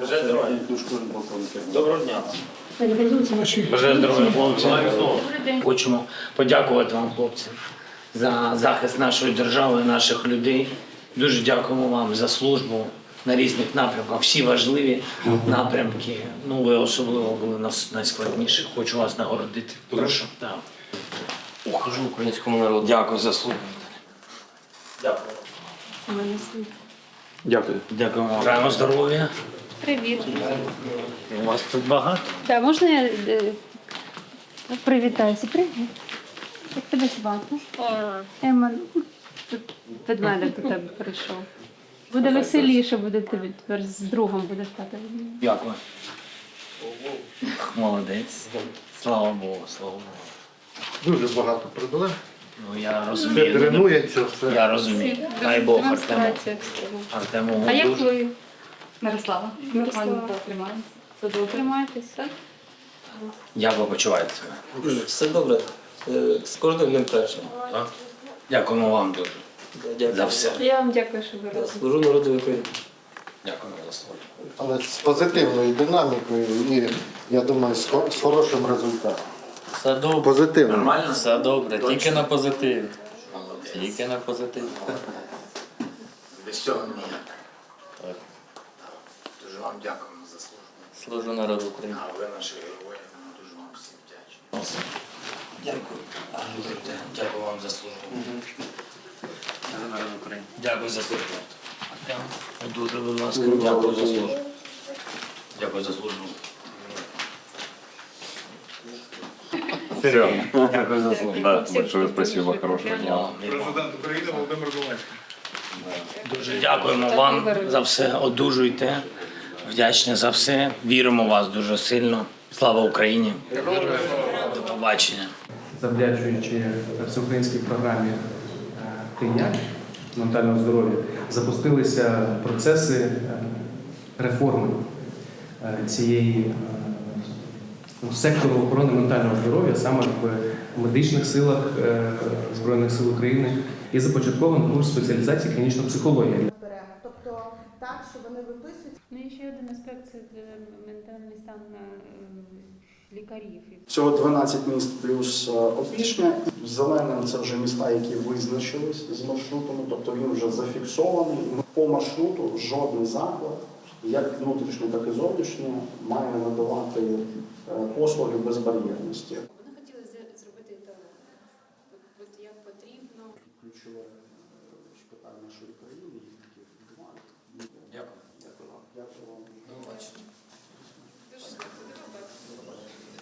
Бажаю здоров'я. Доброго дня. Бажаю здоров'я, хлопці. Хочемо подякувати вам, хлопці, за захист нашої держави, наших людей. Дуже дякуємо вам за службу на різних напрямках. Всі важливі напрямки. Ну, ви особливо були нас найскладніші. Хочу вас нагородити. Прошу. Так. Українському народу. Дякую за службу. Дякую. Дякую. Дякуємо. Бажаємо здоров'я. Привіт. У вас тут багато. Так, можна я е, привітаюся? Привіт. Як тебе звати? Ема. ну, Тут ведмедик до тебе прийшов. Буде веселіше, буде тобі тепер з другом буде стати. Дякую. Молодець. Слава Богу, слава Богу. Дуже багато проблем. Ну я Все розумію. дренується, все. Я розумію. Дай Бог Артему. Демонстрація всього. Артему А як дуже. ви Мирослава. Мирослава. Тримаємося. Все добре. тримаєтесь? так? Як ви почуваєте себе? Все добре. Е, З кожним днем краще. Так? Дякуємо вам дуже Дякую. за все. Я вам дякую, що ви Я разом. Служу народу України. Дякуємо за слово. Але з позитивною динамікою і, я думаю, з, хо- з хорошим результатом. Все добре. Позитивно. Нормально? Все добре. Тільки на позитиві. Молодець. Тільки на позитиві. Без цього ніяк. Вам дякуємо за службу. Служу народу України. А ви наші герої, ми дуже вам всім вдячні. Дякую. Дякую вам за службу. Служу народу України. Дякую за службу. Дуже, будь ласка, дякую за службу. Дякую за службу. Все. Дякую за слово. Да, большое спасибо, хорошего дня. Президент України Володимир Зеленський. Дуже дякуємо вам за все. Одужуйте. Вдячні за все. Віримо в вас дуже сильно. Слава Україні. До побачення. завдячуючи всеукраїнській програмі е, ментального здоров'я, запустилися процеси е, реформи е, цієї ну, сектору охорони ментального здоров'я саме в медичних силах Збройних сил України і започаткований курс спеціалізації клінічна психологія. беремо. Тобто так, що вони виписують. Ну і ще один аспект це е, ментальний стан е, лікарів. Всього 12 міст плюс е, Опішня. Зеленим це вже міста, які визначились з маршрутами, тобто він вже зафіксований. По маршруту жодний заклад, як внутрішній, так і зовнішній, має надавати е, послуги безбар'єрності. Вони хотіли зробити от як потрібно. Ключове е, питання нашої країни, їх таких. Дякую.